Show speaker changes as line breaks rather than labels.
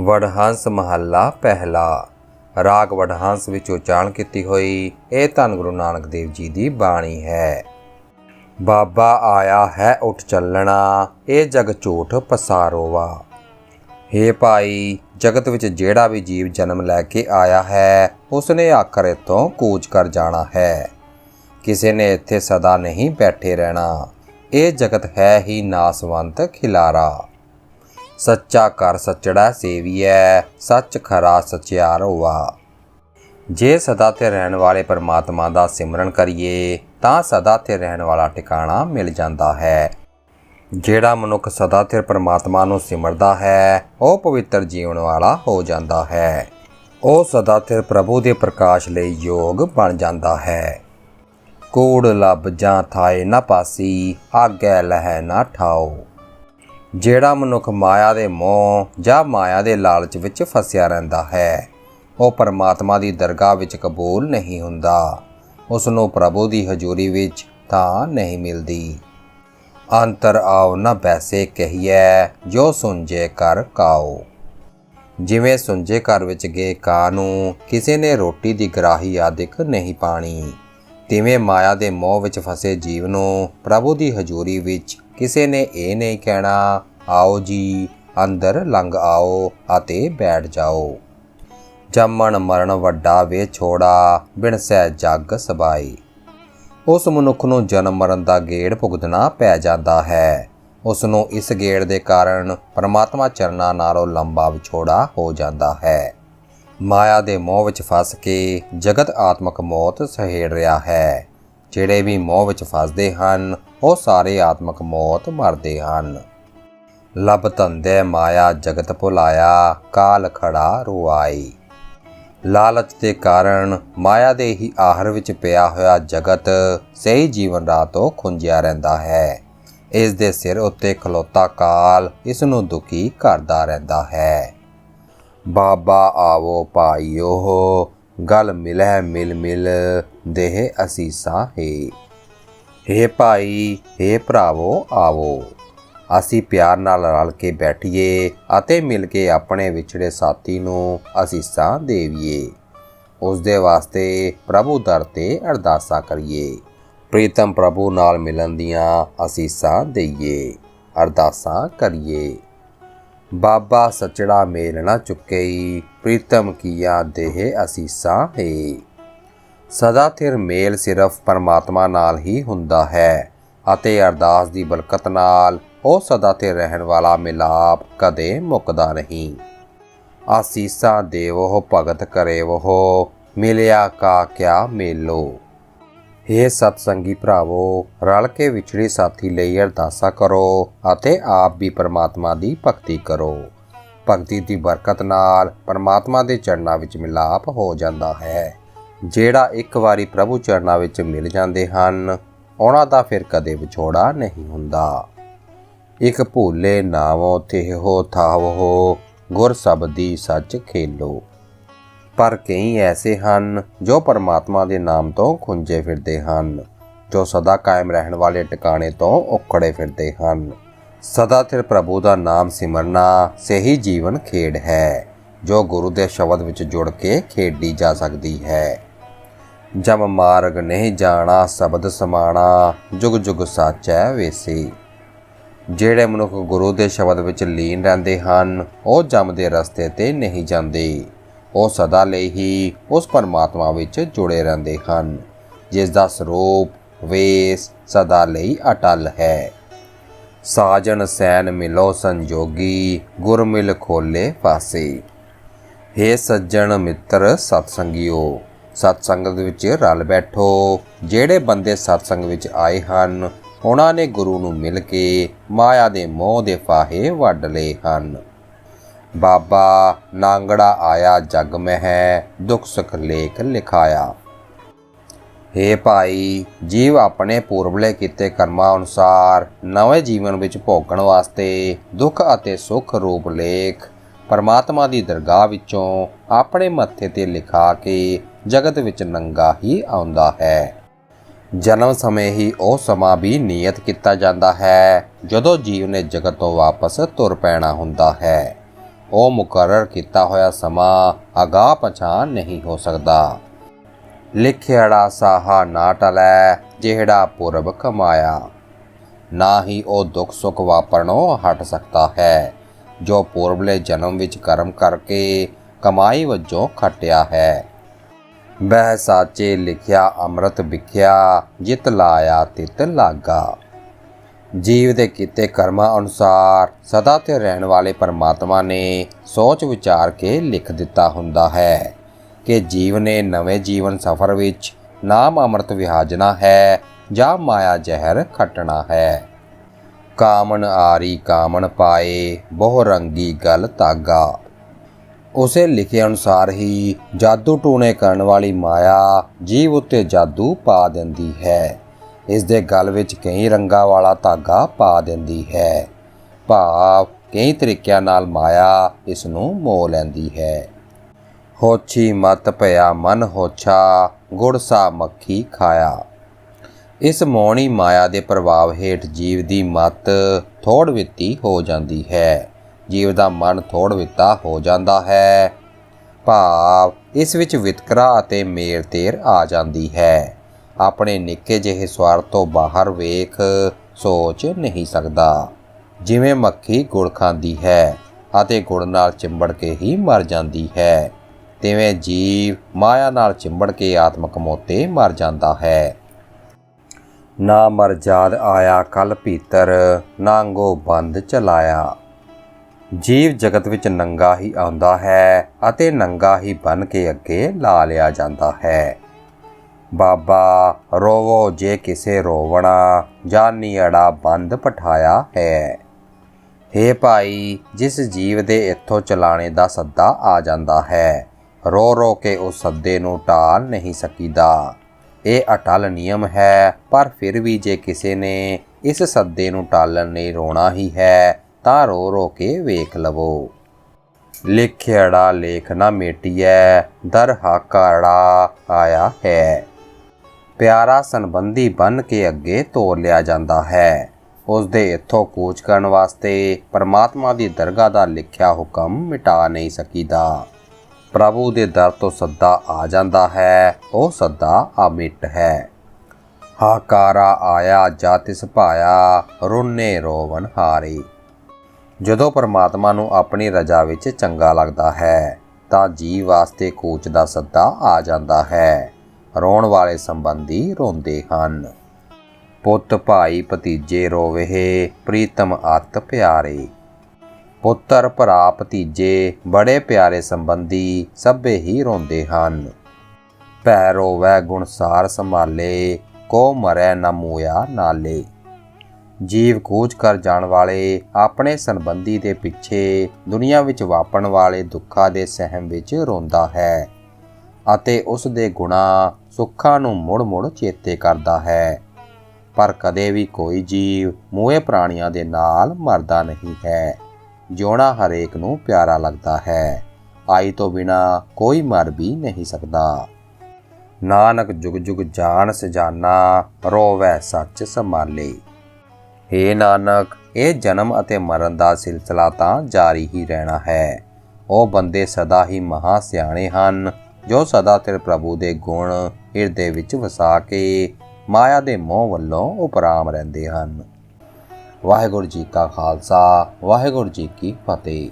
ਵਡਹੰਸ ਮਹੱਲਾ ਪਹਿਲਾ। ਰਾਗ ਵਡਹੰਸ ਵਿੱਚ ਉਚਾਰਨ ਕੀਤੀ ਹੋਈ ਇਹ ਧੰਨ ਗੁਰੂ ਨਾਨਕ ਦੇਵ ਜੀ ਦੀ ਬਾਣੀ ਹੈ। ਬਾਬਾ ਆਇਆ ਹੈ ਉੱਠ ਚੱਲਣਾ, ਇਹ ਜਗ ਝੂਠ ਪਸਾਰੋਵਾ। ਹੇ ਭਾਈ, ਜਗਤ ਵਿੱਚ ਜਿਹੜਾ ਵੀ ਜੀਵ ਜਨਮ ਲੈ ਕੇ ਆਇਆ ਹੈ, ਉਸਨੇ ਆਖਰ ਇੱਥੋਂ ਕੂਚ ਕਰ ਜਾਣਾ ਹੈ। ਕਿਸੇ ਨੇ ਇੱਥੇ ਸਦਾ ਨਹੀਂ ਬੈਠੇ ਰਹਿਣਾ। ਇਹ ਜਗਤ ਹੈ ਹੀ ਨਾਸਵੰਤ ਖਿਲਾਰਾ। ਸੱਚਾ ਕਰ ਸੱਚੜਾ ਸੇਵੀਐ, ਸੱਚ ਖਰਾ ਸਚਿਆਰ ਹੋਵਾ ਜੇ ਸਦਾ ਤੇ ਰਹਿਣ ਵਾਲੇ ਪਰਮਾਤਮਾ ਦਾ ਸਿਮਰਨ ਕਰੀਏ, ਤਾਂ ਸਦਾ ਤੇ ਰਹਿਣ ਵਾਲਾ ਟਿਕਾਣਾ ਮਿਲ ਜਾਂਦਾ ਹੈ। ਜਿਹੜਾ ਮਨੁੱਖ ਸਦਾ ਤੇ ਪਰਮਾਤਮਾ ਨੂੰ ਸਿਮਰਦਾ ਹੈ, ਉਹ ਪਵਿੱਤਰ ਜੀਵਨ ਵਾਲਾ ਹੋ ਜਾਂਦਾ ਹੈ। ਉਹ ਸਦਾ ਤੇ ਪ੍ਰਭੂ ਦੇ ਪ੍ਰਕਾਸ਼ ਲਈ ਯੋਗ ਬਣ ਜਾਂਦਾ ਹੈ। ਕੂੜ, ਲੱਭ ਜਾਂ ਥਾਏ ਨਾ ਪਾਸੀ, ਆਗੈ ਲਹਿ ਨਾ ਠਾਓ। ਜਿਹੜਾ ਮਨੁੱਖ ਮਾਇਆ ਦੇ ਮੋਹ ਜਾਂ ਮਾਇਆ ਦੇ ਲਾਲਚ ਵਿੱਚ ਫਸਿਆ ਰਹਿੰਦਾ ਹੈ, ਉਹ ਪਰਮਾਤਮਾ ਦੀ ਦਰਗਾਹ ਵਿੱਚ ਕਬੂਲ ਨਹੀਂ ਹੁੰਦਾ। ਉਸ ਨੂੰ ਪ੍ਰਭੂ ਦੀ ਹਜ਼ੂਰੀ ਵਿੱਚ ਤਾਂ ਨਹੀਂ ਮਿਲਦੀ। ਅੰਤਰ ਆਓ ਨਾ ਬੈਸੇ ਕਹੀਐ, ਜੋ ਸੁੰਜੇ ਕਰ ਕਾਓ। ਜਿਵੇਂ ਸੁੰਜੇ ਘਰ ਵਿੱਚ ਗਏ ਕਾਂ ਨੂੰ ਕਿਸੇ ਨੇ ਰੋਟੀ ਦੀ ਗਰਾਹੀ ਆਦਿਕ ਨਹੀਂ ਪਾਣੀ। ਤਿਵੇਂ ਮਾਇਆ ਦੇ ਮੋਹ ਵਿੱਚ ਫਸੇ ਜੀਵ ਨੂੰ ਪ੍ਰਭੂ ਦੀ ਹਜ਼ੂਰੀ ਵਿੱਚ ਕਿਸੇ ਨੇ ਇਹ ਨਹੀਂ ਕਹਿਣਾ ਆਓ ਜੀ, ਅੰਦਰ ਲੰਘ ਆਓ ਅਤੇ ਬੈਠ ਜਾਓ। ਜੰਮਣ ਮਰਨ ਵੱਡਾ ਵੇ ਛੋੜਾ, ਬਿਨ ਸਹਿ ਜਗ ਸਬਾਈ। ਉਸ ਮਨੁੱਖ ਨੂੰ ਜਨਮ ਮਰਨ ਦਾ ਗੇੜ ਭੁਗਤਣਾ ਪੈ ਜਾਂਦਾ ਹੈ। ਉਸ ਨੂੰ ਇਸ ਗੇੜ ਦੇ ਕਾਰਨ ਪਰਮਾਤਮਾ ਚਰਨਾਂ ਨਾਲੋਂ ਲੰਬਾ ਵਿਛੋੜਾ ਹੋ ਜਾਂਦਾ ਹੈ। ਮਾਇਆ ਦੇ ਮੋਹ ਵਿੱਚ ਫਸ ਕੇ ਜਗਤ ਆਤਮਕ ਮੌਤ ਸਹੇੜ ਰਿਹਾ ਹੈ। ਜਿਹੜੇ ਵੀ ਮੋਹ ਵਿੱਚ ਫਸਦੇ ਹਨ, ਉਹ ਸਾਰੇ ਆਤਮਕ ਮੌਤ ਮਰਦੇ ਹਨ। ਲਬ ਧੰਦੇ ਮਾਇਆ ਜਗਤ ਭੁਲਾਇਆ, ਕਾਲ ਖੜਾ ਰੁਆਈ। ਲਾਲਚ ਦੇ ਕਾਰਨ ਮਾਇਆ ਦੇ ਹੀ ਆਹਰ ਵਿੱਚ ਪਿਆ ਹੋਇਆ ਜਗਤ ਸਹੀ ਜੀਵਨ ਰਾਹ ਤੋਂ ਖੁੰਝਿਆ ਰਹਿੰਦਾ ਹੈ। ਇਸ ਦੇ ਸਿਰ ਉੱਤੇ ਖਲੋਤਾ ਕਾਲ ਇਸ ਨੂੰ ਦੁਖੀ ਕਰਦਾ ਰਹਿੰਦਾ ਹੈ। ਬਾਬਾ ਆਵੋ ਭਾਈਓ, ਗਲ ਮਿਲੈ ਮਿਲ ਮਿਲ, ਦੇਹ ਅਸੀਸਾਂ ਹੈ। ਹੇ ਭਾਈ, ਹੇ ਭਰਾਵੋ ਆਵੋ। ਅਸੀਂ ਪਿਆਰ ਨਾਲ ਰਲ ਕੇ ਬੈਠੀਏ ਅਤੇ ਮਿਲ ਕੇ ਆਪਣੇ ਵਿਛੜੇ ਸਾਥੀ ਨੂੰ ਅਸੀਸਾਂ ਦੇਵੀਏ। ਉਸ ਦੇ ਵਾਸਤੇ ਪ੍ਰਭੂ ਦਰ ਤੇ ਅਰਦਾਸਾਂ ਕਰੀਏ। ਪ੍ਰੀਤਮ ਪ੍ਰਭੂ ਨਾਲ ਮਿਲਣ ਦੀਆਂ ਅਸੀਸਾਂ ਦਈਏ, ਅਰਦਾਸਾਂ ਕਰੀਏ। ਬਾਬਾ ਸਚੜਾ ਮੇਲ ਨਾ ਚੁੱਕਈ ਪ੍ਰੀਤਮ ਕੀਆ ਦੇਹ ਅਸੀਸਾਂ ਹੈ। ਸਦਾ ਥਿਰ ਮੇਲ ਸਿਰਫ ਪਰਮਾਤਮਾ ਨਾਲ ਹੀ ਹੁੰਦਾ ਹੈ ਅਤੇ ਅਰਦਾਸ ਦੀ ਬਰਕਤ ਨਾਲ ਉਹ ਸਦਾ ਤੇ ਰਹਿਣ ਵਾਲਾ ਮਿਲਾਪ ਕਦੇ ਮੁੱਕਦਾ ਨਹੀਂ। ਆਸੀਸਾਂ ਦੇਵੋ, ਭਗਤ ਕਰੇ ਉਹ ਮਿਲਿਆ ਕਾ ਕਿਆ ਮੇਲੋ। ਹੇ ਸਤਸੰਗੀ ਭਰਾਵੋ, ਰਲ ਕੇ ਵਿਛੜੇ ਸਾਥੀ ਲਈ ਅਰਦਾਸਾ ਕਰੋ ਅਤੇ ਆਪ ਵੀ ਪਰਮਾਤਮਾ ਦੀ ਭਗਤੀ ਕਰੋ। ਭਗਤੀ ਦੀ ਬਰਕਤ ਨਾਲ ਪਰਮਾਤਮਾ ਦੇ ਚਰਨਾਂ ਵਿੱਚ ਮਿਲਾਪ ਹੋ ਜਾਂਦਾ ਹੈ। ਜਿਹੜਾ ਇੱਕ ਵਾਰੀ ਪ੍ਰਭੂ ਚਰਨਾਂ ਵਿੱਚ ਮਿਲ ਜਾਂਦੇ ਹਨ, ਉਹਨਾਂ ਦਾ ਫਿਰ ਕਦੇ ਵਿਛੋੜਾ ਨਹੀਂ ਹੁੰਦਾ। ਇਕ ਭੂਲੇ ਨਾਵੋ ਤਿਹੋ ਥਾਵੋ ਗੁਰ ਸਬਦੀ ਸੱਚ ਖੇਲੋ। ਪਰ ਕਈ ਐਸੇ ਹਨ ਜੋ ਪਰਮਾਤਮਾ ਦੇ ਨਾਮ ਤੋਂ ਖੁੰਝੇ ਫਿਰਦੇ ਹਨ, ਜੋ ਸਦਾ ਕਾਇਮ ਰਹਿਣ ਵਾਲੇ ਟਿਕਾਣੇ ਤੋਂ ਉਖੜੇ ਫਿਰਦੇ ਹਨ। ਸਦਾ ਸਿਰ ਪ੍ਰਭੂ ਦਾ ਨਾਮ ਸਿਮਰਨਾ ਸਹੀ ਜੀਵਨ ਖੇਡ ਹੈ, ਜੋ ਗੁਰੂ ਦੇ ਸ਼ਬਦ ਵਿੱਚ ਜੁੜ ਕੇ ਖੇਡੀ ਜਾ ਸਕਦੀ ਹੈ। ਜਮ ਮਾਰਗ ਨਹੀਂ ਜਾਣਾ, ਸ਼ਬਦ ਸਮਾਣਾ, ਜੁਗ ਜੁਗ ਸੱਚ ਹੈ ਵੇਸੀ। ਜਿਹੜੇ ਮਨੁੱਖ ਗੁਰੂ ਦੇ ਸ਼ਬਦ ਵਿੱਚ ਲੀਨ ਰਹਿੰਦੇ ਹਨ, ਉਹ ਜੰਮਦੇ ਰਸਤੇ ਤੇ ਨਹੀਂ ਜਾਂਦੇ। ਉਹ ਸਦਾ ਲਈ ਹੀ ਉਸ ਪਰਮਾਤਮਾ ਵਿੱਚ ਜੁੜੇ ਰਹਿੰਦੇ ਹਨ, ਜਿਸ ਦਾ ਸਰੂਪ ਵੇਸ ਸਦਾ ਲਈ ਅਟਲ ਹੈ। ਸਾਜਣ ਸੈਨ ਮਿਲੋ ਸੰਜੋਗੀ ਗੁਰ ਮਿਲ ਖੋਲੇ ਪਾਸੇ। ਹੇ ਸੱਜਣ ਮਿੱਤਰ ਸਤਸੰਗਿਓ, ਸਤਸੰਗਤ ਵਿੱਚ ਰਲ ਬੈਠੋ। ਜਿਹੜੇ ਬੰਦੇ ਸਤਸੰਗ ਵਿੱਚ ਆਏ ਹਨ ਉਹਨਾਂ ਨੇ ਗੁਰੂ ਨੂੰ ਮਿਲ ਕੇ ਮਾਇਆ ਦੇ ਮੋਹ ਦੇ ਫਾਹੇ ਵੱਢ ਲਏ ਹਨ। ਬਾਬਾ ਨਾਂਗੜਾ ਆਇਆ ਜਗ ਮਹਿ, ਦੁਖ ਸੁਖ ਲੇਖ ਲਿਖਾਇਆ। ਹੇ ਭਾਈ, ਜੀਵ ਆਪਣੇ ਪੂਰਬਲੇ ਕੀਤੇ ਕਰਮਾਂ ਅਨੁਸਾਰ ਨਵੇਂ ਜੀਵਨ ਵਿੱਚ ਭੋਗਣ ਵਾਸਤੇ ਦੁੱਖ ਅਤੇ ਸੁੱਖ ਰੂਪ ਲੇਖ ਪਰਮਾਤਮਾ ਦੀ ਦਰਗਾਹ ਵਿੱਚੋਂ ਆਪਣੇ ਮੱਥੇ ਤੇ ਲਿਖਾ ਕੇ ਜਗਤ ਵਿੱਚ ਨੰਗਾ ਹੀ ਆਉਂਦਾ ਹੈ। ਜਨਮ ਸਮੇਂ ਹੀ ਉਹ ਸਮਾਂ ਵੀ ਨਿਯਤ ਕੀਤਾ ਜਾਂਦਾ ਹੈ, ਜਦੋਂ ਜੀਵ ਨੇ ਜਗਤ ਤੋਂ ਵਾਪਸ ਤੁਰ ਪੈਣਾ ਹੁੰਦਾ ਹੈ। ਉਹ ਮੁਕਰਰ ਕੀਤਾ ਹੋਇਆ ਸਮਾਂ ਅਗਾਹ ਪਛਾਣ ਨਹੀਂ ਹੋ ਸਕਦਾ। ਲਿਖਿਆੜਾ ਸਾਹਾ ਨਾ ਟਲੈ, ਜਿਹੜਾ ਪੁਰਬ ਕਮਾਇਆ। ਨਾ ਹੀ ਉਹ ਦੁੱਖ ਸੁੱਖ ਵਾਪਰਨੋਂ ਹਟ ਸਕਦਾ ਹੈ, ਜੋ ਪੂਰਬਲੇ ਜਨਮ ਵਿੱਚ ਕਰਮ ਕਰਕੇ ਕਮਾਈ ਵਜੋਂ ਖਟਿਆ ਹੈ। ਬਹਿ ਸਾਚੇ ਲਿਖਿਆ, ਅੰਮ੍ਰਿਤ ਵਿਖਿਆ, ਜਿਤ ਲਾਇਆ ਤਿਤ ਲਾਗਾ। ਜੀਵ ਦੇ ਕੀਤੇ ਕਰਮਾਂ ਅਨੁਸਾਰ ਸਦਾ ਤੇ ਰਹਿਣ ਵਾਲੇ ਪਰਮਾਤਮਾ ਨੇ ਸੋਚ ਵਿਚਾਰ ਕੇ ਲਿਖ ਦਿੱਤਾ ਹੁੰਦਾ ਹੈ ਕਿ ਜੀਵ ਨੇ ਨਵੇਂ ਜੀਵਨ ਸਫਰ ਵਿੱਚ ਨਾਮ ਅੰਮ੍ਰਿਤ ਵਿਹਾਜਣਾ ਹੈ ਜਾਂ ਮਾਇਆ ਜ਼ਹਿਰ ਖੱਟਣਾ ਹੈ। ਕਾਮਨ ਆਰੀ ਕਾਮਨ ਪਾਏ, ਬਹੁ ਰੰਗੀ ਗਲ ਤਾਗਾ। ਉਸੇ ਲਿਖੇ ਅਨੁਸਾਰ ਹੀ ਜਾਦੂ ਟੂਣੇ ਕਰਨ ਵਾਲੀ ਮਾਇਆ ਜੀਵ ਉੱਤੇ ਜਾਦੂ ਪਾ ਦਿੰਦੀ ਹੈ। ਇਸ ਦੇ ਗਲ ਵਿੱਚ ਕਈ ਰੰਗਾਂ ਵਾਲਾ ਧਾਗਾ ਪਾ ਦਿੰਦੀ ਹੈ। ਭਾਵ ਕਈ ਤਰੀਕਿਆਂ ਨਾਲ ਮਾਇਆ ਇਸ ਨੂੰ ਮੋਹ ਲੈਂਦੀ ਹੈ। ਹੋਛੀ ਮਤ ਭਇਆ ਮਨ ਹੋਛਾ ਗੁੜਸਾ ਮੱਖੀ ਖਾਇਆ। ਇਸ ਮੋਹਣੀ ਮਾਇਆ ਦੇ ਪ੍ਰਭਾਵ ਹੇਠ ਜੀਵ ਦੀ ਮਤ ਥੋੜ ਵਿੱਤੀ ਹੋ ਜਾਂਦੀ ਹੈ। ਜੀਵ ਦਾ ਮਨ ਥੋੜ ਵਿੱਤਾ ਹੋ ਜਾਂਦਾ ਹੈ। ਭਾਵ ਇਸ ਵਿੱਚ ਵਿਤਕਰਾ ਅਤੇ ਮੇਲ ਤੇਰ ਆ ਜਾਂਦੀ ਹੈ। ਆਪਣੇ ਨਿੱਕੇ ਜਿਹੇ ਸਵਾਰਥ ਤੋਂ ਬਾਹਰ ਵੇਖ ਸੋਚ ਨਹੀਂ ਸਕਦਾ। ਜਿਵੇਂ ਮੱਖੀ ਗੁੜ ਖਾਂਦੀ ਹੈ ਅਤੇ ਗੁੜ ਨਾਲ ਚਿੰਬੜ ਕੇ ਹੀ ਮਰ ਜਾਂਦੀ ਹੈ, ਤਿਵੇਂ ਜੀਵ ਮਾਇਆ ਨਾਲ ਚਿੰਬੜ ਕੇ ਆਤਮਕ ਮੋਤੇ ਮਰ ਜਾਂਦਾ ਹੈ। ਨਾ ਮਰ ਜਾਦ ਆਇਆ ਕਲ ਭੀਤਰ ਨਾਂਗੋ ਬੰਦ ਚਲਾਇਆ। ਜੀਵ ਜਗਤ ਵਿੱਚ ਨੰਗਾ ਹੀ ਆਉਂਦਾ ਹੈ ਅਤੇ ਨੰਗਾ ਹੀ ਬਨ ਕੇ ਅੱਗੇ ਲਾ ਲਿਆ ਜਾਂਦਾ ਹੈ। ਬਾਬਾ, ਰੋਵੋ ਜੇ ਕਿਸੇ ਰੋਵਣਾ, ਜਾਨੀ ਅੜਾ ਬੰਦ ਪਠਾਇਆ ਹੈ। ਹੇ ਭਾਈ, ਜਿਸ ਜੀਵ ਦੇ ਇੱਥੋਂ ਚਲਾਣੇ ਦਾ ਸੱਦਾ ਆ ਜਾਂਦਾ ਹੈ, ਰੋ ਰੋ ਕੇ ਉਸ ਸੱਦੇ ਨੂੰ ਟਾਲ ਨਹੀਂ ਸਕੀਦਾ। ਇਹ ਅਟਲ ਨਿਯਮ ਹੈ, ਪਰ ਫਿਰ ਵੀ ਜੇ ਕਿਸੇ ਨੇ ਇਸ ਸੱਦੇ ਨੂੰ ਟਾਲਣ ਲਈ ਰੋਣਾ ਹੀ ਹੈ ਤਾਂ ਰੋ ਰੋ ਕੇ ਵੇਖ ਲਵੋ। ਲਿਖਿਆੜਾ ਲੇਖ ਨਾ ਮੇਟੀਐ, ਦਰ ਹਾਕਾੜਾ ਆਇਆ ਹੈ। ਪਿਆਰਾ ਸੰਬੰਧੀ ਬਨ ਕੇ ਅੱਗੇ ਤੋਰ ਲਿਆ ਜਾਂਦਾ ਹੈ। ਉਸ ਦੇ ਇੱਥੋਂ ਕੂਚ ਕਰਨ ਵਾਸਤੇ ਪਰਮਾਤਮਾ ਦੀ ਦਰਗਾਹ ਦਾ ਲਿਖਿਆ ਹੁਕਮ ਮਿਟਾ ਨਹੀਂ ਸਕੀਦਾ। ਪ੍ਰਭੂ ਦੇ ਦਰ ਤੋਂ ਸੱਦਾ ਆ ਜਾਂਦਾ ਹੈ, ਉਹ ਸੱਦਾ ਅਮਿਟ ਹੈ। ਹਾਕਾਰਾ ਆਇਆ ਜਾਤਿਸ ਭਾਇਆ, ਰੁੰਨੇ ਰੋਵਨ ਹਾਰੇ। ਜਦੋਂ ਪਰਮਾਤਮਾ ਨੂੰ ਆਪਣੀ ਰਜਾ ਵਿੱਚ ਚੰਗਾ ਲੱਗਦਾ ਹੈ, ਤਾਂ ਜੀਵ ਵਾਸਤੇ ਕੂਚ ਦਾ ਸੱਦਾ ਆ ਜਾਂਦਾ ਹੈ। ਰੋਣ ਵਾਲੇ ਸੰਬੰਧੀ ਰੋਂਦੇ ਹਨ। ਪੁੱਤ ਭਾਈ ਭਤੀਜੇ ਰੋਵੇ ਪ੍ਰੀਤਮ ਅਤ ਪਿਆਰੇ। ਪੁੱਤਰ ਭਰਾ ਭਤੀਜੇ, ਬੜੇ ਪਿਆਰੇ ਸੰਬੰਧੀ ਸਭੇ ਹੀ ਰੋਂਦੇ ਹਨ। ਭੈ ਰੋਵੈ ਗੁਣਸਾਰ ਸੰਭਾਲੇ, ਕੋ ਮਰੈ ਨ ਮੂਇਆ ਨਾਲੇ। ਜੀਵ ਕੂਚ ਕਰ ਜਾਣ ਵਾਲੇ, ਆਪਣੇ ਸੰਬੰਧੀ ਦੇ ਪਿੱਛੇ ਦੁਨੀਆ ਵਿੱਚ ਵਾਪਣ ਵਾਲੇ ਦੁੱਖਾਂ ਦੇ ਸਹਿਮ ਵਿੱਚ ਰੋਂਦਾ ਹੈ ਅਤੇ ਉਸ ਦੇ ਗੁਣਾ ਸੁੱਖਾਂ ਨੂੰ ਮੁੜ-ਮੁੜ ਚੇਤੇ ਕਰਦਾ ਹੈ। ਪਰ ਕਦੇ ਵੀ ਕੋਈ ਜੀਵ ਮੂਹੇ ਪ੍ਰਾਣੀਆਂ ਦੇ ਨਾਲ ਮਰਦਾ ਨਹੀਂ ਹੈ। ਜਿਉਣਾ ਹਰੇਕ ਨੂੰ ਪਿਆਰਾ ਲੱਗਦਾ ਹੈ। ਆਈ ਤੋਂ ਬਿਨਾ ਕੋਈ ਮਰ ਵੀ ਨਹੀਂ ਸਕਦਾ। ਨਾਨਕ ਜੁਗ ਜੁਗ ਜਾਣ ਸਜਾਨਾ, ਰੋਵੈ ਸੱਚ ਸੰਭਾਲੇ। ਏ ਨਾਨਕ, ਇਹ ਜਨਮ ਅਤੇ ਮਰਨ ਦਾ ਸਿਲਸਿਲਾ ਤਾਂ ਜਾਰੀ ਹੀ ਰਹਿਣਾ ਹੈ। ਉਹ ਬੰਦੇ ਸਦਾ ਹੀ ਮਹਾ ਸਿਆਣੇ ਹਨ, ਜੋ ਸਦਾ ਤੇਰੇ ਪ੍ਰਭੂ ਦੇ ਗੁਣ ਹਿਰਦੇ ਵਿੱਚ ਵਸਾ ਕੇ ਮਾਇਆ ਦੇ ਮੋਹ ਵੱਲੋਂ ਉਪਰਾਮ ਰਹਿੰਦੇ ਹਨ। ਵਾਹਿਗੁਰੂ ਜੀ ਕਾ ਖਾਲਸਾ, ਵਾਹਿਗੁਰੂ ਜੀ ਕੀ ਫਤਿਹ।